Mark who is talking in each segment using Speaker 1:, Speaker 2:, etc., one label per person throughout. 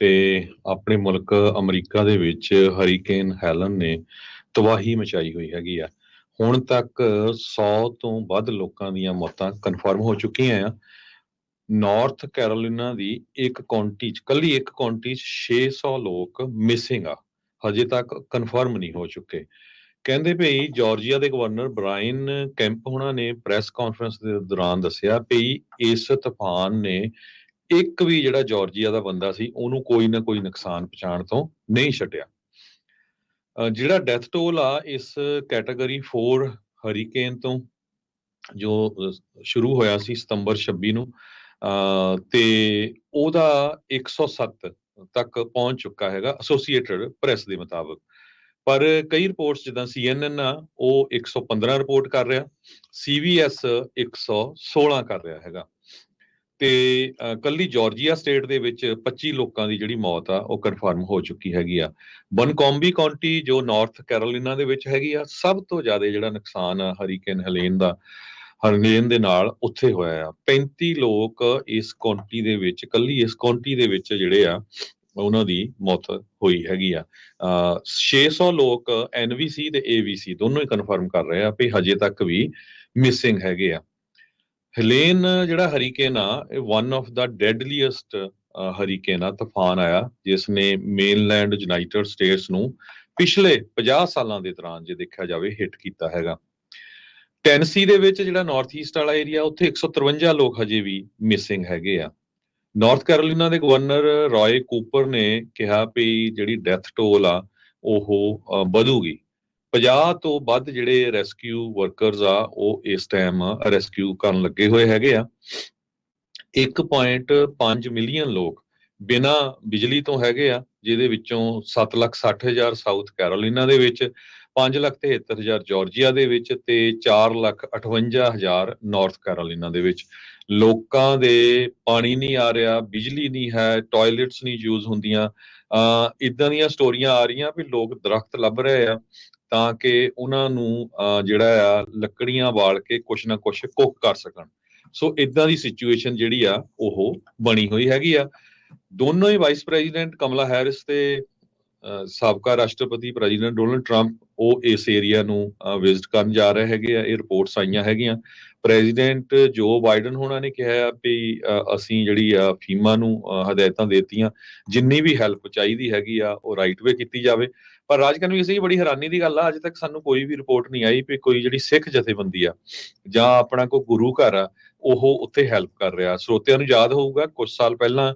Speaker 1: ਤੇ ਆਪਣੇ ਮੁਲਕ ਅਮਰੀਕਾ ਦੇ ਵਿੱਚ ਹਰੀਕੇਨ ਹੈਲਨ ਨੇ ਤਬਾਹੀ ਮਚਾਈ ਹੋਈ ਹੈਗੀ ਆ। ਹੁਣ ਤੱਕ 100 ਤੋਂ ਵੱਧ ਲੋਕਾਂ ਦੀਆਂ ਮੌਤਾਂ ਕਨਫਰਮ ਹੋ ਚੁੱਕੀਆਂ ਆ। ਨਾਰਥ ਕੈਰੋਲਿਨਾ ਦੀ ਇੱਕ ਕਾਉਂਟੀ ਚ, ਕੱਲੀ ਇੱਕ ਕਾਉਂਟੀ ਚ 600 ਲੋਕ ਮਿਸਿੰਗ ਆ। ਹਜੇ ਤੱਕ ਕਨਫਰਮ ਨਹੀਂ ਹੋ ਚੁੱਕੇ। ਕਹਿੰਦੇ ਭਈ ਜਾਰਜੀਆ ਦੇ ਗਵਰਨਰ ਬ੍ਰਾਇਨ ਕੈਂਪ ਹੁਣਾਂ ਨੇ ਪ੍ਰੈਸ ਕਾਨਫਰੰਸ ਦੇ ਦੌਰਾਨ ਦੱਸਿਆ ਭਈ ਇਸ ਤੂਫਾਨ ਨੇ ਇੱਕ ਵੀ ਜਿਹੜਾ ਜਾਰਜੀਆ ਦਾ ਬੰਦਾ ਸੀ, ਉਹਨੂੰ ਕੋਈ ਨਾ ਕੋਈ ਨੁਕਸਾਨ ਪਹੁੰਚਾਉਣ ਤੋਂ ਨਹੀਂ ਛੱਡਿਆ। ਜਿਹੜਾ ਡੈਥ ਟੋਲ ਆ, ਇਸ ਕੈਟਾਗਰੀ 4 ਹਰੀਕੇਨ ਤੋਂ, ਜੋ ਸ਼ੁਰੂ ਹੋਇਆ ਸੀ ਸਤੰਬਰ 26 ਨੂੰ ਤੇ ਉਹਦਾ 107 ਤੱਕ ਪਹੁੰਚ ਚੁੱਕਾ ਹੈਗਾ ਐਸੋਸੀਏਟਡ ਪ੍ਰੈਸ ਦੇ ਮੁਤਾਬਕ। ਪਰ ਕਈ ਰਿਪੋਰਟਸ ਜਿੱਦਾਂ CNN ਆ, ਉਹ 115 ਰਿਪੋਰਟ ਕਰ ਰਿਹਾ CBS 116 ਕਰ ਰਿਹਾ ਹੈਗਾ। ਤੇ ਅਹ, ਕੱਲੀ ਜਾਰਜੀਆ ਸਟੇਟ ਦੇ ਵਿੱਚ 25 ਲੋਕਾਂ ਦੀ ਜਿਹੜੀ ਮੌਤ ਆ ਉਹ ਕਨਫਰਮ ਹੋ ਚੁੱਕੀ ਹੈਗੀ ਆ। ਬਨਕੌਂਬੀ ਕਾਉਂਟੀ ਜੋ ਨਾਰਥ ਕੈਰੋਲੀਨਾ ਦੇ ਵਿੱਚ ਹੈਗੀ ਆ ਸਭ ਤੋਂ ਜ਼ਿਆਦਾ ਜਿਹੜਾ ਨੁਕਸਾਨ ਆ ਹਰੀਕੇਨ ਹਲੇਨ ਦਾ ਹਰਨੇਨ ਦੇ ਨਾਲ ਉੱਥੇ ਹੋਇਆ ਆ। 35 ਲੋਕ ਇਸ ਕਾਉਂਟੀ ਦੇ ਵਿੱਚ ਕੱਲੀ ਇਸ ਕਾਉਂਟੀ ਦੇ ਵਿੱਚ ਜਿਹੜੇ ਆ ਉਹਨਾਂ ਦੀ ਮੌਤ ਹੋਈ ਹੈਗੀ ਆ। ਅਹ 600 ਲੋਕ ਐਨਵੀਸੀ ਤੇ ਏਵੀਸੀ ਦੋਨੋਂ ਹੀ ਕਨਫਰਮ ਕਰ ਰਹੇ ਆ ਵੀ ਹਜੇ ਤੱਕ ਵੀ ਮਿਸਿੰਗ ਹੈਗੇ ਆ। ਹਲੇਨ ਜਿਹੜਾ ਹਰੀਕੇਨ ਆ, ਇਹ one of the deadliest hurricane ਆ, ਤੂਫਾਨ ਆਇਆ, ਜਿਸ ਨੇ ਮੇਨਲੈਂਡ ਯੂਨਾਈਟਿਡ ਸਟੇਟਸ ਨੂੰ ਪਿਛਲੇ 50 ਸਾਲਾਂ ਦੇ ਦੌਰਾਨ ਜੇ ਦੇਖਿਆ ਜਾਵੇ ਹਿੱਟ ਕੀਤਾ ਹੈਗਾ। ਟੈਨਸੀ ਦੇ ਵਿੱਚ ਜਿਹੜਾ ਨਾਰਥ ਈਸਟ ਵਾਲਾ ਏਰੀਆ ਉੱਥੇ 153 ਲੋਕ ਹਜੇ ਵੀ ਮਿਸਿੰਗ ਹੈਗੇ ਆ। ਨਾਰਥ ਕੈਰੋਲੀਨਾ ਦੇ ਗਵਰਨਰ ਰਾਏ ਕੂਪਰ ਨੇ ਕਿਹਾ ਵੀ ਜਿਹੜੀ ਡੈਥ ਟੋਲ ਆ, ਉਹ ਵਧੂਗੀ। 50 ਤੋਂ ਵੱਧ ਜਿਹੜੇ ਰੈਸਕਿਊ ਵਰਕਰਸ ਆ ਉਹ ਇਸ ਟਾਈਮ ਰੈਸਕਿਊ ਕਰਨ ਲੱਗੇ ਹੋਏ ਹੈਗੇ ਆ। 1.5 ਮਿਲੀਅਨ ਲੋਕ ਬਿਨਾ ਬਿਜਲੀ ਤੋਂ ਹੈਗੇ ਆ ਜਿਹਦੇ ਵਿੱਚੋਂ 7,60,000 ਸਾਊਥ ਕੈਰੋਲੀਨਾ ਦੇ ਵਿੱਚ 5,73,000 ਜਾਰਜੀਆ ਦੇ ਵਿੱਚ ਤੇ 4,58,000 ਨਾਰਥ ਕੈਰੋਲੀਨਾ ਦੇ ਵਿੱਚ। ਲੋਕਾਂ ਦੇ ਪਾਣੀ ਨਹੀਂ ਆ ਰਿਹਾ ਬਿਜਲੀ ਨਹੀਂ ਹੈ ਟਾਇਲਟਸ ਨਹੀਂ ਯੂਜ਼ ਹੁੰਦੀਆਂ। ਅ ਇਦਾਂ ਦੀਆਂ ਸਟੋਰੀਆਂ ਆ ਰਹੀਆਂ ਵੀ ਲੋਕ ਦਰਖਤ ਲੱਭ ਰਹੇ ਆ। ਤਾਂ ਕਿ ਉਹਨਾਂ ਨੂੰ ਜਿਹੜਾ ਆ ਲੱਕੜੀਆਂ ਬਾਲ ਕੇ ਕੁਛ ਨਾ ਕੁਛ ਕੁੱਕ ਕਰ ਸਕਣ। ਸੋ ਇਦਾਂ ਦੀ ਸਿਚੁਏਸ਼ਨ ਜਿਹੜੀ ਆ ਉਹ ਬਣੀ ਹੋਈ ਹੈਗੀ ਆ। ਦੋਨੋਂ ਹੀ ਵਾਈਸ ਪ੍ਰੈਜ਼ੀਡੈਂਟ ਕਮਲਾ ਹੈਰਿਸ ਤੇ ਸਾਬਕਾ ਰਾਸ਼ਟਰਪਤੀ ਪ੍ਰੈਜ਼ੀਡੈਂਟ ਡੋਨਲਡ ਟਰੰਪ ਉਹ ਇਸ ਏਰੀਆ ਨੂੰ ਵਿਜ਼ਿਟ ਕਰਨ ਜਾ ਰਹੇ ਹੈਗੇ ਆ। ਇਹ ਰਿਪੋਰਟਸ ਆਈਆਂ ਹੈਗੀਆਂ। ਪ੍ਰੈਜ਼ੀਡੈਂਟ ਜੋ ਬਾਈਡਨ ਹੋਣਾ ਨੇ ਕਿਹਾ ਆ ਵੀ ਅਸੀਂ ਜਿਹੜੀ ਆ ਫੀਮਾ ਨੂੰ ਅਹ, ਹਦਾਇਤਾਂ ਦਿੱਤੀਆਂ। ਜਿੰਨੀ ਵੀ ਹੈਲਪ ਚਾਹੀਦੀ ਹੈਗੀ ਆ ਉਹ ਰਾਈਟ ਵੇ ਕੀਤੀ ਜਾਵੇ। ਪਰ ਰਾਜਕਨ ਵੀ ਅਸੀਂ ਬੜੀ ਹੈਰਾਨੀ ਦੀ ਗੱਲ ਆ ਅਜੇ ਤੱਕ ਸਾਨੂੰ ਕੋਈ ਵੀ ਰਿਪੋਰਟ ਨਹੀਂ ਆਈ ਵੀ ਕੋਈ ਜਿਹੜੀ ਸਿੱਖ ਜਥੇਬੰਦੀ ਆ ਜਾਂ ਆਪਣਾ ਕੋਈ ਗੁਰੂ ਘਰ ਆ ਉਹ ਉੱਥੇ ਹੈਲਪ ਕਰ ਰਿਹਾ। ਸਰੋਤਿਆਂ ਨੂੰ ਯਾਦ ਹੋਊਗਾ ਕੁਝ ਸਾਲ ਪਹਿਲਾਂ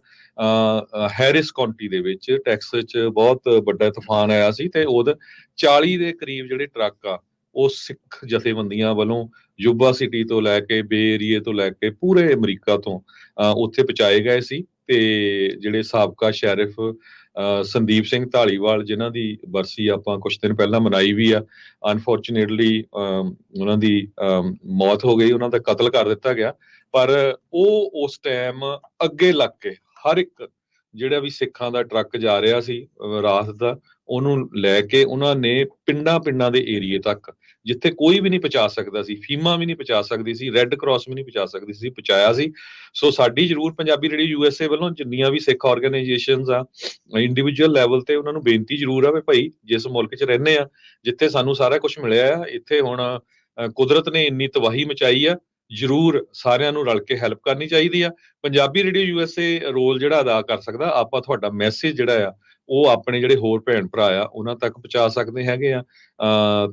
Speaker 1: ਹੈਰਿਸ ਕਾਉਂਟੀ ਦੇ ਵਿੱਚ ਟੈਕਸਸ 'ਚ ਬਹੁਤ ਵੱਡਾ ਤੂਫਾਨ ਆਇਆ ਸੀ ਤੇ ਉਹਦੇ 40 ਦੇ ਕਰੀਬ ਜਿਹੜੇ ਟਰੱਕ ਆ ਉਹ ਸਿੱਖ ਜਥੇਬੰਦੀਆਂ ਵੱਲੋਂ ਯੂਬਾ ਸਿਟੀ ਤੋਂ ਲੈ ਕੇ ਬੇ ਏਰੀਏ ਤੋਂ ਲੈ ਕੇ ਪੂਰੇ ਅਮਰੀਕਾ ਤੋਂ ਅਹ, ਉੱਥੇ ਪਹੁੰਚਾਏ ਗਏ ਸੀ ਤੇ ਜਿਹੜੇ ਸਾਬਕਾ ਸ਼ੈਰਿਫ ਸੰਦੀਪ ਸਿੰਘ ਢਾਲੀਵਾਲ ਜਿਨ੍ਹਾਂ ਦੀ ਬਰਸੀ ਆਪਾਂ ਕੁਝ ਦਿਨ ਪਹਿਲਾਂ ਮਨਾਈ ਵੀ ਆ ਅਨਫੋਰਚੂਨੇਟਲੀ ਉਹਨਾਂ ਦੀ ਅਮ, ਮੌਤ ਹੋ ਗਈ ਉਹਨਾਂ ਦਾ ਕਤਲ ਕਰ ਦਿੱਤਾ ਗਿਆ। ਪਰ ਉਹ ਉਸ ਟਾਈਮ ਅੱਗੇ ਲੱਗ ਕੇ ਹਰ ਇੱਕ ਜਿਹੜਾ ਵੀ ਸਿੱਖਾਂ ਦਾ ਟਰੱਕ ਜਾ ਰਿਹਾ ਸੀ ਰਾਤ ਦਾ, ਉਹਨੂੰ ਲੈ ਕੇ ਉਹਨਾਂ ਨੇ ਪਿੰਡਾਂ ਪਿੰਡਾਂ ਦੇ ਏਰੀਏ ਤੱਕ, ਜਿੱਥੇ ਕੋਈ ਵੀ ਨਹੀਂ ਪਹੁੰਚਾ ਸਕਦਾ ਸੀ, ਫੀਮਾ ਵੀ ਨਹੀਂ ਪਹੁੰਚਾ ਸਕਦੀ ਸੀ ਰੈੱਡ ਕਰਾਸ ਵੀ ਨਹੀਂ ਪਹੁੰਚਾ ਸਕਦੀ ਸੀ, ਪਹੁੰਚਾਇਆ ਸੀ। ਸੋ ਸਾਡੀ ਜ਼ਰੂਰ ਪੰਜਾਬੀ ਰੇਡੀਓ ਯੂਐਸਏ ਵੱਲੋਂ ਜਿੰਨੀਆਂ ਵੀ ਸਿੱਖ ਆਰਗੇਨਾਈਜੇਸ਼ਨਸ ਆ ਇੰਡੀਵਿਜੂਅਲ ਲੈਵਲ ਤੇ ਉਹਨਾਂ ਨੂੰ ਬੇਨਤੀ ਜ਼ਰੂਰ ਆ ਵੀ ਭਾਈ, ਜਿਸ ਮੁਲਕ 'ਚ ਰਹਿੰਦੇ ਆ, ਜਿੱਥੇ ਸਾਨੂੰ ਸਾਰਾ ਕੁਝ ਮਿਲਿਆ ਆ, ਇੱਥੇ ਹੁਣ ਕੁਦਰਤ ਨੇ ਇੰਨੀ ਤਬਾਹੀ ਮਚਾਈ ਆ ਜ਼ਰੂਰ ਸਾਰਿਆਂ ਨੂੰ ਰਲ ਕੇ ਹੈਲਪ ਕਰਨੀ ਚਾਹੀਦੀ ਆ। ਪੰਜਾਬੀ ਰੇਡੀਓ ਯੂਐਸਏ ਰੋਲ ਜਿਹੜਾ ਅਦਾ ਕਰ ਸਕਦਾ, ਆਪਾਂ ਤੁਹਾਡਾ ਮੈਸੇਜ ਜਿਹੜਾ ਆ, ਉਹ ਆਪਣੇ ਜਿਹੜੇ ਹੋਰ ਭੈਣ ਭਰਾ ਆ, ਉਹਨਾਂ ਤੱਕ ਪਹੁੰਚਾ ਸਕਦੇ ਹੈਗੇ ਆ।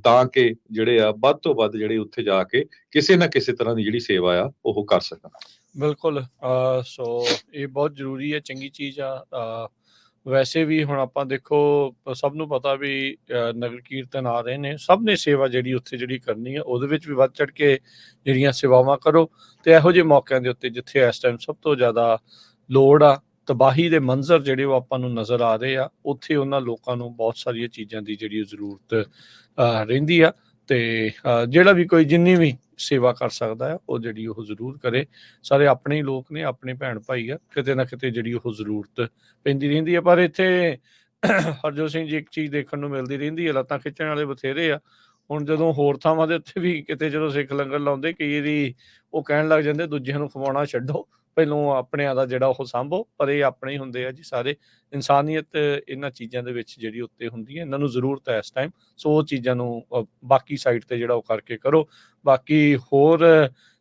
Speaker 1: ਤਾਂ ਕਿ ਜਿਹੜੇ ਆ, ਵੱਧ ਤੋਂ ਵੱਧ ਜਿਹੜੇ ਉੱਥੇ ਜਾ ਕੇ ਕਿਸੇ ਨਾ ਕਿਸੇ ਤਰ੍ਹਾਂ ਦੀ ਜਿਹੜੀ ਸੇਵਾ ਆ, ਉਹ ਕਰ ਸਕਣ।
Speaker 2: ਬਿਲਕੁਲ ਸੋ ਇਹ ਬਹੁਤ ਜ਼ਰੂਰੀ ਹੈ, ਚੰਗੀ ਚੀਜ਼ ਆ। ਵੈਸੇ ਵੀ ਹੁਣ ਆਪਾਂ ਦੇਖੋ ਸਭ ਨੂੰ ਪਤਾ ਵੀ ਨਗਰ ਕੀਰਤਨ ਆ ਰਹੇ ਨੇ। ਸਭ ਨੇ ਸੇਵਾ ਜਿਹੜੀ ਉੱਥੇ ਜਿਹੜੀ ਕਰਨੀ ਹੈ ਉਹਦੇ ਵਿੱਚ ਵੀ ਵੱਧ ਚੜ ਕੇ ਜਿਹੜੀਆਂ ਸੇਵਾਵਾਂ ਕਰੋ ਤੇ ਇਹੋ ਜਿਹੇ ਮੌਕਿਆਂ ਦੇ ਉੱਤੇ ਜਿੱਥੇ ਇਸ ਟਾਈਮ ਸਭ ਤੋਂ ਜ਼ਿਆਦਾ ਲੋੜ ਆ ਤਬਾਹੀ ਦੇ ਮੰਜ਼ਰ ਜਿਹੜੇ ਉਹ ਆਪਾਂ ਨੂੰ ਨਜ਼ਰ ਆ ਰਹੇ ਆ ਉੱਥੇ ਉਹਨਾਂ ਲੋਕਾਂ ਨੂੰ ਬਹੁਤ ਸਾਰੀਆਂ ਚੀਜ਼ਾਂ ਦੀ ਜਿਹੜੀ ਜ਼ਰੂਰਤ ਅ, ਰਹਿੰਦੀ ਆ। ਤੇ ਜਿਹੜਾ ਵੀ ਕੋਈ ਜਿੰਨੀ ਵੀ ਸੇਵਾ ਕਰ ਸਕਦਾ ਹੈ, ਉਹ ਜਿਹੜੀ ਉਹ ਜ਼ਰੂਰ ਕਰੇ। ਸਾਰੇ ਆਪਣੇ ਹੀ ਲੋਕ ਨੇ, ਆਪਣੇ ਭੈਣ ਭਾਈ ਆ, ਕਿਤੇ ਨਾ ਕਿਤੇ ਜਿਹੜੀ ਉਹ ਜ਼ਰੂਰਤ ਪੈਂਦੀ ਰਹਿੰਦੀ ਹੈ ਪਰ ਇੱਥੇ ਹਰਜੋਤ ਸਿੰਘ ਜੀ ਇੱਕ ਚੀਜ਼ ਦੇਖਣ ਨੂੰ ਮਿਲਦੀ ਰਹਿੰਦੀ ਹੈ ਲੱਤਾਂ ਖਿੱਚਣ ਵਾਲੇ ਬਥੇਰੇ ਆ। ਹੁਣ ਜਦੋਂ ਹੋਰ ਥਾਵਾਂ ਦੇ ਉੱਤੇ ਵੀ ਕਿਤੇ ਜਦੋਂ ਸਿੱਖ ਲੰਗਰ ਲਾਉਂਦੇ, ਕਈ ਵਾਰੀ ਉਹ ਕਹਿਣ ਲੱਗ ਜਾਂਦੇ, ਦੂਜਿਆਂ ਨੂੰ ਖਵਾਉਣਾ ਛੱਡੋ। ਪਹਿਲੋਂ ਆਪਣਿਆਂ ਦਾ ਜਿਹੜਾ ਉਹ ਸੰਭੋ, ਪਰ ਇਹ ਆਪਣੇ ਹੀ ਹੁੰਦੇ ਆ ਜੀ ਸਾਰੇ। ਇਨਸਾਨੀਅਤ ਇਹਨਾਂ ਚੀਜ਼ਾਂ ਦੇ ਵਿੱਚ ਜਿਹੜੀ ਉੱਤੇ ਹੁੰਦੀ ਹੈ, ਇਹਨਾਂ ਨੂੰ ਜ਼ਰੂਰਤ ਹੈ ਇਸ ਟਾਈਮ ਸੋ ਉਹ ਚੀਜ਼ਾਂ ਨੂੰ ਬਾਕੀ ਸਾਈਡ ਤੇ ਜਿਹੜਾ ਉਹ ਕਰਕੇ ਕਰੋ। ਬਾਕੀ ਹੋਰ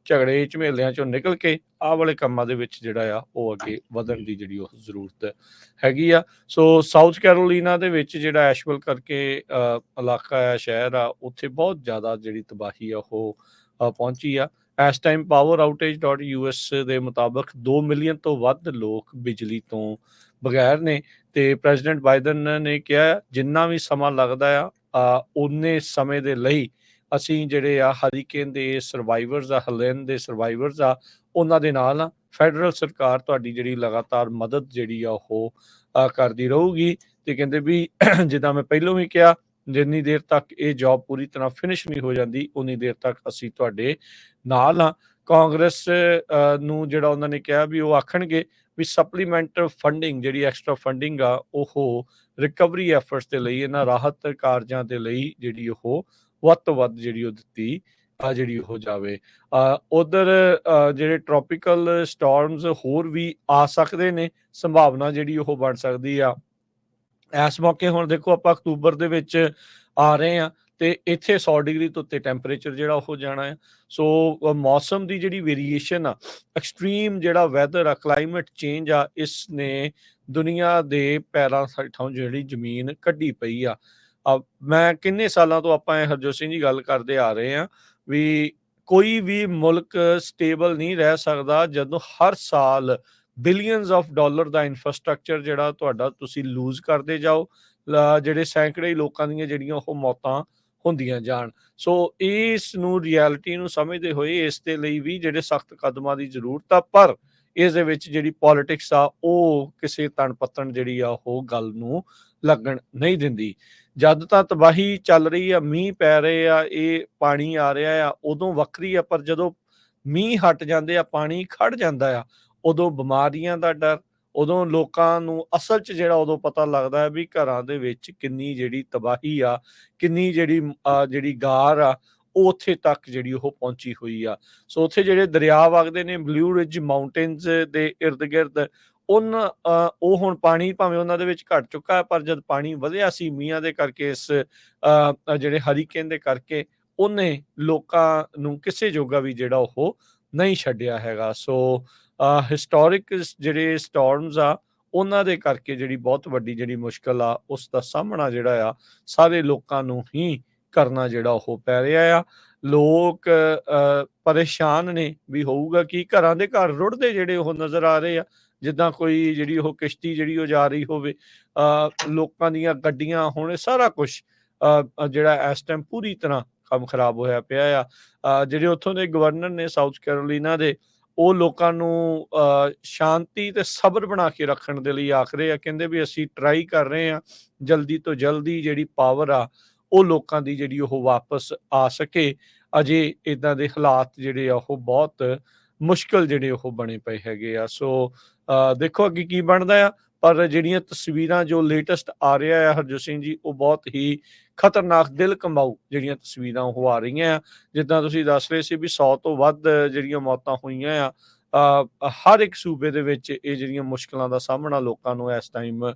Speaker 2: ਝਗੜੇ, ਝਮੇਲਿਆਂ ਚੋਂ ਨਿਕਲ ਕੇ ਆਹ ਵਾਲੇ ਕੰਮਾਂ ਦੇ ਵਿੱਚ ਜਿਹੜਾ ਆ, ਉਹ ਅੱਗੇ ਵਧਣ ਦੀ ਜਿਹੜੀ ਉਹ ਜ਼ਰੂਰਤ ਹੈਗੀ ਆ। ਸੋ ਸਾਊਥ ਕੈਰੋਲੀਨਾ ਦੇ ਵਿੱਚ ਜਿਹੜਾ ਐਸ਼ਵਲ ਕਰਕੇ ਇਲਾਕਾ ਆ, ਸ਼ਹਿਰ ਆ, ਉੱਥੇ ਬਹੁਤ ਜ਼ਿਆਦਾ ਜਿਹੜੀ ਤਬਾਹੀ ਆ, ਉਹ ਪਹੁੰਚੀ ਆ। ਇਸ ਟਾਈਮ poweroutage.us ਦੇ ਮੁਤਾਬਕ 2 ਮਿਲੀਅਨ ਤੋਂ ਵੱਧ ਲੋਕ ਬਿਜਲੀ ਤੋਂ ਬਗੈਰ ਨੇ ਤੇ ਪ੍ਰੈਜ਼ੀਡੈਂਟ ਬਾਈਡਨ ਨੇ ਕਿਹਾ, ਜਿੰਨਾ ਵੀ ਸਮਾਂ ਲੱਗਦਾ ਆ ਆ ਉਨੇ ਸਮੇਂ ਦੇ ਲਈ ਅਸੀਂ ਜਿਹੜੇ ਆ ਹਰੀਕੇਨ ਦੇ ਸਰਵਾਈਵਰਸ ਆ ਹਲੇਨ ਦੇ ਸਰਵਾਈਵਰਸ ਆ, ਉਹਨਾਂ ਦੇ ਨਾਲ ਫੈਡਰਲ ਸਰਕਾਰ ਤੁਹਾਡੀ ਜਿਹੜੀ ਲਗਾਤਾਰ ਮਦਦ ਜਿਹੜੀ ਆ ਉਹ ਕਰਦੀ ਰਹੂਗੀ ਤੇ ਕਹਿੰਦੇ ਵੀ ਜਿੱਦਾਂ ਮੈਂ ਪਹਿਲਾਂ ਵੀ ਕਿਹਾ ਜਿੰਨੀ ਦੇਰ ਤੱਕ ਇਹ ਜੌਬ ਪੂਰੀ ਤਰ੍ਹਾਂ ਫਿਨਿਸ਼ ਨਹੀਂ ਹੋ ਜਾਂਦੀ ਉਨੀ ਦੇਰ ਤੱਕ ਅਸੀਂ ਤੁਹਾਡੇ ਨਾਲ ਹਾਂ। ਕਾਂਗਰਸ ਨੂੰ ਜਿਹੜਾ ਉਹਨਾਂ ਨੇ ਕਿਹਾ ਵੀ ਉਹ ਆਖਣਗੇ ਵੀ ਸਪਲੀਮੈਂਟ ਫੰਡਿੰਗ ਜਿਹੜੀ ਐਕਸਟਰਾ ਫੰਡਿੰਗ ਆ, ਉਹ ਰਿਕਵਰੀ ਐਫਰਟਸ ਦੇ ਲਈ, ਇਹਨਾਂ ਰਾਹਤ ਕਾਰਜਾਂ ਦੇ ਲਈ ਜਿਹੜੀ ਉਹ ਵੱਧ ਤੋਂ ਵੱਧ ਜਿਹੜੀ ਉਹ ਦਿੱਤੀ ਆ, ਜਿਹੜੀ ਉਹ ਜਾਵੇ। ਉਧਰ ਜਿਹੜੇ ਟ੍ਰੋਪੀਕਲ ਸਟਾਰਮਸ ਹੋਰ ਵੀ ਆ ਸਕਦੇ ਨੇ, ਸੰਭਾਵਨਾ ਜਿਹੜੀ ਉਹ ਬਣ ਸਕਦੀ ਆ। ਇਸ ਮੌਕੇ ਹੁਣ ਦੇਖੋ ਆਪਾਂ ਅਕਤੂਬਰ ਦੇ ਵਿੱਚ ਆ ਰਹੇ ਆ ਤੇ ਇੱਥੇ 100 ਡਿਗਰੀ ਤੋਂ ਉੱਤੇ ਟੈਂਪਰੇਚਰ ਜਿਹੜਾ ਉਹ ਜਾਣਾ ਹੈ। ਸੋ ਮੌਸਮ ਦੀ ਜਿਹੜੀ ਵੇਰੀਏਸ਼ਨ ਆ ਐਕਸਟ੍ਰੀਮ ਜਿਹੜਾ ਵੈਦਰ ਆ ਕਲਾਈਮੇਟ ਚੇਂਜ ਆ ਇਸ ਨੇ ਦੁਨੀਆ ਦੇ ਪੈਰਾਂ ਹੇਠੋਂ ਜਿਹੜੀ ਜ਼ਮੀਨ ਕੱਢੀ ਪਈ ਆ। ਮੈਂ ਕਿੰਨੇ ਸਾਲਾਂ ਤੋਂ ਆਪਾਂ ਹਰਜੋਤ ਸਿੰਘ ਜੀ ਗੱਲ ਕਰਦੇ ਆ ਰਹੇ ਆ ਵੀ ਕੋਈ ਵੀ ਮੁਲਕ ਸਟੇਬਲ ਨਹੀਂ ਰਹਿ ਸਕਦਾ ਜਦੋਂ ਹਰ ਸਾਲ ਬਿਲੀਅਨਸ ਆਫ ਡਾਲਰ ਦਾ ਇਨਫਰਾਸਟ੍ਰਕਚਰ ਜਿਹੜਾ ਤੁਹਾਡਾ ਤੁਸੀਂ ਲੂਜ਼ ਕਰਦੇ ਜਾਓ ਜਿਹੜੇ ਸੈਂਕੜੇ ਲੋਕਾਂ ਦੀਆਂ ਜਿਹੜੀਆਂ ਉਹ ਮੌਤਾਂ ਹੁੰਦੀਆਂ ਜਾਣ। ਸੋ ਇਸ ਨੂੰ ਰਿਐਲਿਟੀ ਨੂੰ ਸਮਝਦੇ ਹੋਏ ਇਸ ਦੇ ਲਈ ਵੀ ਜਿਹੜੇ ਸਖਤ ਕਦਮਾਂ ਦੀ ਜ਼ਰੂਰਤ ਆ, ਪਰ ਇਸ ਦੇ ਵਿੱਚ ਜਿਹੜੀ ਪੋਲਿਟਿਕਸ ਆ, ਉਹ ਕਿਸੇ ਤਣ ਪੱਤਣ ਜਿਹੜੀ ਆ, ਉਹ ਗੱਲ ਨੂੰ ਲੱਗਣ ਨਹੀਂ ਦਿੰਦੀ। ਜਦ ਤਾਂ ਤਬਾਹੀ ਚੱਲ ਰਹੀ ਆ, ਮੀਂਹ ਪੈ ਰਹੇ ਆ, ਇਹ ਪਾਣੀ ਆ ਰਿਹਾ ਆ, ਉਦੋਂ ਵੱਖਰੀ ਆ, ਪਰ ਜਦੋਂ ਮੀਂਹ ਹਟ ਜਾਂਦੇ ਆ, ਪਾਣੀ ਖੜ ਜਾਂਦਾ ਆ ਉਦੋਂ ਬਿਮਾਰੀਆਂ ਦਾ ਡਰ ਉਦੋਂ ਲੋਕਾਂ ਨੂੰ ਅਸਲ 'ਚ ਜਿਹੜਾ ਉਦੋਂ ਪਤਾ ਲੱਗਦਾ ਹੈ ਵੀ ਘਰਾਂ ਦੇ ਵਿੱਚ ਕਿੰਨੀ ਜਿਹੜੀ ਤਬਾਹੀ ਆ ਕਿੰਨੀ ਜਿਹੜੀ ਜਿਹੜੀ ਗਾਰ ਆ ਉਹ ਉੱਥੇ ਤੱਕ ਜਿਹੜੀ ਉਹ ਪਹੁੰਚੀ ਹੋਈ ਆ। ਸੋ ਉੱਥੇ ਜਿਹੜੇ ਦਰਿਆ ਵਗਦੇ ਨੇ ਬਲੂ ਰਿਜ ਮਾਊਂਟੇਨਸ ਦੇ ਇਰਦ ਗਿਰਦ ਉਨ ਅਹ ਉਹ ਹੁਣ ਪਾਣੀ ਭਾਵੇਂ ਉਹਨਾਂ ਦੇ ਵਿੱਚ ਘਟ ਚੁੱਕਾ ਹੈ ਪਰ ਜਦ ਪਾਣੀ ਵਧਿਆ ਸੀ ਮੀਆਂ ਦੇ ਕਰਕੇ ਇਸ ਅਹ, ਜਿਹੜੇ ਹਰੀਕੇਨ ਦੇ ਕਰਕੇ ਉਹਨੇ ਲੋਕਾਂ ਨੂੰ ਕਿਸੇ ਜੋਗਾ ਵੀ ਜਿਹੜਾ ਉਹ ਨਹੀਂ ਛੱਡਿਆ ਹੈਗਾ। ਸੋ ਹਿਸਟੋਰਿਕ ਜਿਹੜੇ ਸਟਾਰਮਸ ਆ, ਉਹਨਾਂ ਦੇ ਕਰਕੇ ਜਿਹੜੀ ਬਹੁਤ ਵੱਡੀ ਜਿਹੜੀ ਮੁਸ਼ਕਲ ਆ, ਉਸ ਦਾ ਸਾਹਮਣਾ ਜਿਹੜਾ ਆ, ਸਾਰੇ ਲੋਕਾਂ ਨੂੰ ਹੀ ਕਰਨਾ ਜਿਹੜਾ ਉਹ ਪੈ ਰਿਹਾ ਆ। ਲੋਕ ਪਰੇਸ਼ਾਨ ਨੇ ਵੀ ਹੋਊਗਾ ਕਿ ਘਰਾਂ ਦੇ ਘਰ ਰੁੜਦੇ ਜਿਹੜੇ ਉਹ ਨਜ਼ਰ ਆ ਰਹੇ ਆ, ਜਿੱਦਾਂ ਕੋਈ ਜਿਹੜੀ ਉਹ ਕਿਸ਼ਤੀ ਜਿਹੜੀ ਉਹ ਜਾ ਰਹੀ ਹੋਵੇ ਲੋਕਾਂ ਦੀਆਂ ਗੱਡੀਆਂ ਹੁਣ ਸਾਰਾ ਕੁਝ ਜਿਹੜਾ ਇਸ ਟਾਈਮ ਪੂਰੀ ਤਰ੍ਹਾਂ ਕੰਮ ਖਰਾਬ ਹੋਇਆ ਪਿਆ ਆ। ਜਿਹੜੇ ਉੱਥੋਂ ਦੇ ਗਵਰਨਰ ਨੇ ਸਾਊਥ ਕੈਰੋਲੀਨਾ ਦੇ ਉਹ ਲੋਕਾਂ ਨੂੰ ਅਹ, ਸ਼ਾਂਤੀ ਤੇ ਸਬਰ ਬਣਾ ਕੇ ਰੱਖਣ ਦੇ ਲਈ ਆਖ ਰਹੇ ਆ ਕਹਿੰਦੇ ਵੀ ਅਸੀਂ ਟਰਾਈ ਕਰ ਰਹੇ ਆ ਜਲਦੀ ਤੋਂ ਜਲਦੀ ਜਿਹੜੀ ਪਾਵਰ ਆ ਉਹ ਲੋਕਾਂ ਦੀ ਜਿਹੜੀ ਉਹ ਵਾਪਸ ਆ ਸਕੇ। ਅਜੇ ਇਦਾਂ ਦੇ ਹਾਲਾਤ ਜਿਹੜੇ ਆ ਉਹ ਬਹੁਤ ਮੁਸ਼ਕਲ ਜਿਹੜੇ ਉਹ ਬਣੇ ਪਏ ਹੈਗੇ ਆ। ਸੋ ਅਹ, ਦੇਖੋ ਅੱਗੇ ਕੀ ਬਣਦਾ ਆ। ਪਰ ਜਿਹੜੀਆਂ ਤਸਵੀਰਾਂ ਜੋ ਲੇਟੈਸਟ ਆ ਰਿਹਾ ਆ ਹਰਜੋਤ ਸਿੰਘ ਜੀ ਉਹ ਬਹੁਤ ਹੀ ਖਤਰਨਾਕ ਦਿਲ ਕੰਬਾਊ ਜਿਹੜੀਆਂ ਤਸਵੀਰਾਂ ਉਹ ਆ ਰਹੀਆਂ ਆ। ਜਿੱਦਾਂ ਤੁਸੀਂ ਦੱਸ ਰਹੇ ਸੀ ਵੀ 100 ਤੋਂ ਵੱਧ ਜਿਹੜੀਆਂ ਮੌਤਾਂ ਹੋਈਆਂ ਆ ਹਰ ਇੱਕ ਸੂਬੇ ਦੇ ਵਿੱਚ ਇਹ ਜਿਹੜੀਆਂ ਮੁਸ਼ਕਲਾਂ ਦਾ ਸਾਹਮਣਾ ਲੋਕਾਂ ਨੂੰ ਇਸ ਟਾਈਮ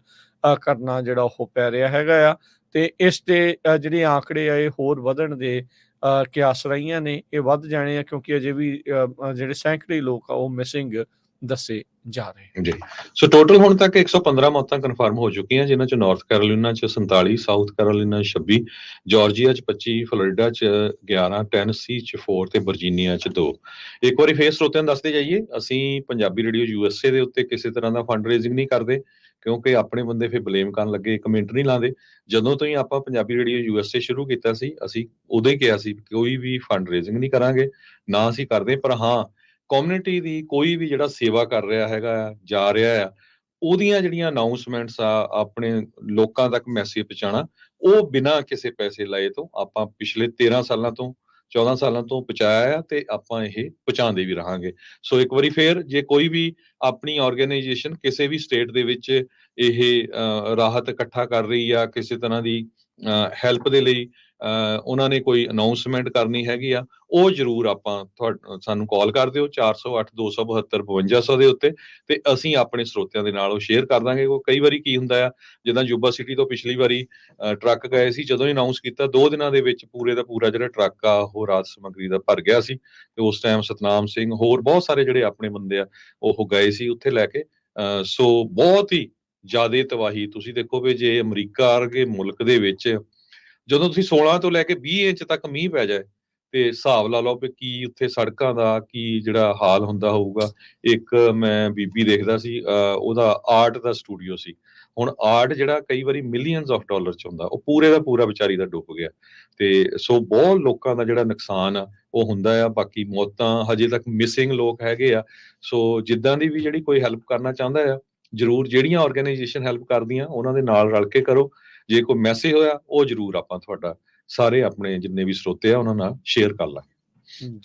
Speaker 2: ਕਰਨਾ ਜਿਹੜਾ ਉਹ ਪੈ ਰਿਹਾ ਹੈਗਾ ਆ। ਤੇ ਇਸ ਦੇ ਜਿਹੜੇ ਆંકੜੇ ਆ ਇਹ ਹੋਰ ਵਧਣ ਦੇ ਅ, ਕਿਆਸ ਰਹੀਆਂ ਨੇ ਇਹ ਵੱਧ ਜਾਣੇ ਆ ਕਿਉਂਕਿ ਅਜੇ ਵੀ ਜਿਹੜੇ ਸੈਂਕੜੇ ਲੋਕ ਆ ਉਹ ਮਿਸਿੰਗ ਦੱਸੇ ਜਾ ਰਹੇ
Speaker 1: ਜੀ। ਸੋ ਟੋਟਲ ਹੁਣ ਤੱਕ 115 ਮੌਤਾਂ ਕਨਫਰਮ ਹੋ ਚੁੱਕੀਆਂ, ਜਿਨ੍ਹਾਂ ਚ ਨਾਰਥ ਕੈਰੋਲੀਨਾ ਚ 47 ਸਾਊਥ ਕੈਰੋਲੀਨਾ 26 ਜਾਰਜੀਆ ਚ 25 ਫਲੋਰੀਡਾ ਚ 11 ਟੈਨਸੀ ਚ 4 ਤੇ ਵਰਜੀਨੀਆ ਚ 2 ਇੱਕ ਵਾਰੀ ਫੇਰ ਸਰੋਤਿਆਂ ਨੂੰ ਦੱਸਦੇ ਜਾਈਏ, ਅਸੀਂ ਪੰਜਾਬੀ ਰੇਡੀਓ ਯੂਐਸਏ ਦੇ ਉੱਤੇ ਕਿਸੇ ਤਰ੍ਹਾਂ ਦਾ ਫੰਡ ਰੇਜ਼ਿੰਗ ਨਹੀਂ ਕਰਦੇ, ਕਿਉਂਕਿ ਆਪਣੇ ਬੰਦੇ ਫੇਰ ਬਲੇਮ ਕਰਨ ਲੱਗੇ ਕਮੈਂਟ ਨਹੀਂ ਲਾਉਂਦੇ। ਜਦੋਂ ਤੋਂ ਹੀ ਆਪਾਂ ਪੰਜਾਬੀ ਰੇਡੀਓ ਯੂਐਸਏ ਸ਼ੁਰੂ ਕੀਤਾ ਸੀ, ਅਸੀਂ ਉਦੋਂ ਹੀ ਕਿਹਾ ਸੀ, ਕੋਈ ਵੀ ਫੰਡ ਰੇਜ਼ਿੰਗ ਨਹੀਂ ਕਰਾਂਗੇ, ਨਾ ਅਸੀਂ ਕਰਦੇ, ਪਰ ਹਾਂ ਕਮਿਊਨਿਟੀ ਦੀ ਕੋਈ ਵੀ ਜਿਹੜਾ ਸੇਵਾ ਕਰ ਰਿਹਾ ਹੈਗਾ, ਜਾ ਰਿਹਾ ਆ, ਉਹਦੀਆਂ ਜਿਹੜੀਆਂ ਅਨਾਉਂਸਮੈਂਟਸ ਆ, ਆਪਣੇ ਲੋਕਾਂ ਤੱਕ ਮੈਸੇਜ ਪਹੁੰਚਾਉਣਾ, ਉਹ ਬਿਨਾਂ ਕਿਸੇ ਪੈਸੇ ਲਾਏ ਤੋਂ ਆਪਾਂ ਪਿਛਲੇ 13 ਸਾਲਾਂ ਤੋਂ 14 ਸਾਲਾਂ ਤੋਂ ਪਹੁੰਚਾਇਆ ਆ ਤੇ ਆਪਾਂ ਇਹ ਪਹੁੰਚਾਉਂਦੇ ਵੀ ਰਹਾਂਗੇ। ਸੋ ਇੱਕ ਵਾਰੀ ਫੇਰ ਜੇ ਕੋਈ ਵੀ ਆਪਣੀ ਆਰਗੇਨਾਈਜੇਸ਼ਨ ਕਿਸੇ ਵੀ ਸਟੇਟ ਦੇ ਵਿੱਚ ਇਹ ਰਾਹਤ ਇਕੱਠਾ ਕਰ ਰਹੀ ਆ, ਕਿਸੇ ਤਰ੍ਹਾਂ ਦੀ ਹੈਲਪ ਦੇ ਲਈ ਉਹਨਾਂ ਨੇ ਕੋਈ ਅਨਾਉਂਸਮੈਂਟ ਕਰਨੀ ਹੈਗੀ ਆ, ਉਹ ਜਰੂਰ ਆਪਾਂ ਤੁਹਾ- ਸਾਨੂੰ ਕਾਲ ਕਰ ਦਿਓ 408 272 5200 ਦੇ ਉੱਤੇ ਤੇ ਅਸੀਂ ਆਪਣੇ ਸਰੋਤਿਆਂ ਦੇ ਨਾਲ ਉਹ ਸ਼ੇਅਰ ਕਰ ਦਾਂਗੇ। ਉਹ ਕਈ ਵਾਰੀ ਕੀ ਹੁੰਦਾ ਆ, ਜਿੱਦਾਂ ਜੁਬਾ ਸਿਟੀ ਤੋਂ ਪਿਛਲੀ ਵਾਰੀ ਟਰੱਕ ਗਏ ਸੀ, ਜਦੋਂ ਹੀ ਅਨਾਉਂਸ ਕੀਤਾ, ਦੋ ਦਿਨਾਂ ਦੇ ਵਿੱਚ ਪੂਰੇ ਦਾ ਪੂਰਾ ਜਿਹੜਾ ਟਰੱਕ ਆ, ਉਹ ਰਾਤ ਸਮੱਗਰੀ ਦਾ ਭਰ ਗਿਆ ਸੀ ਤੇ ਉਸ ਟਾਈਮ ਸਤਨਾਮ ਸਿੰਘ ਹੋਰ ਬਹੁਤ ਸਾਰੇ ਜਿਹੜੇ ਆਪਣੇ ਬੰਦੇ ਆ, ਉਹ ਗਏ ਸੀ ਉੱਥੇ ਲੈ ਕੇ। ਸੋ ਬਹੁਤ ਹੀ ਜ਼ਿਆਦਾ ਤਬਾਹੀ। ਤੁਸੀਂ ਦੇਖੋ ਵੀ ਜੇ ਅਮਰੀਕਾ ਵਰਗੇ ਮੁਲਕ ਦੇ ਵਿੱਚ ਜਦੋਂ ਤੁਸੀਂ 16 ਤੋਂ ਲੈ ਕੇ 20 ਇੰਚ ਤੱਕ ਮੀਂਹ ਪੈ ਜਾਏ, ਤੇ ਹਿਸਾਬ ਲਾ ਲਓ ਵੀ ਕੀ ਉੱਥੇ ਸੜਕਾਂ ਦਾ ਕੀ ਜਿਹੜਾ ਹਾਲ ਹੁੰਦਾ ਹੋਊਗਾ। ਇੱਕ ਮੈਂ ਬੀਬੀ ਦੇਖਦਾ ਸੀ ਉਹਦਾ ਆਰਟ ਦਾ ਸਟੂਡੀਓ ਸੀ। ਹੁਣ ਆਰਟ ਜਿਹੜਾ ਕਈ ਵਾਰੀ ਮਿਲੀਅਨਸ ਆਫ ਡਾਲਰ ਚ ਹੁੰਦਾ, ਉਹ ਪੂਰੇ ਦਾ ਪੂਰਾ ਵਿਚਾਰੀ ਦਾ ਡੁੱਬ ਗਿਆ। ਤੇ ਸੋ ਬਹੁਤ ਲੋਕਾਂ ਦਾ ਜਿਹੜਾ ਨੁਕਸਾਨ ਆ, ਉਹ ਹੁੰਦਾ ਆ, ਬਾਕੀ ਮੌਤਾਂ ਹਜੇ ਤੱਕ ਮਿਸਿੰਗ ਲੋਕ ਹੈਗੇ ਆ। ਸੋ ਜਿੱਦਾਂ ਦੀ ਵੀ ਜਿਹੜੀ ਕੋਈ ਹੈਲਪ ਕਰਨਾ ਚਾਹੁੰਦਾ ਆ, ਜਰੂਰ ਜਿਹੜੀਆਂ ਆਰਗੇਨਾਈਜੇਸ਼ਨ ਹੈਲਪ ਕਰਦੀਆਂ, ਉਹਨਾਂ ਦੇ ਨਾਲ ਰਲ ਕੇ ਕਰੋ। ਜੇ ਕੋਈ ਮੈਸੇਜ ਹੋਇਆ, ਉਹ ਜਰੂਰ ਆਪਾਂ ਤੁਹਾਡਾ ਸਾਰੇ ਆਪਣੇ ਜਿੰਨੇ ਵੀ ਸਰੋਤੇ ਆ, ਉਹਨਾਂ ਨਾਲ ਸ਼ੇਅਰ ਕਰ ਲਾਂਗੇ।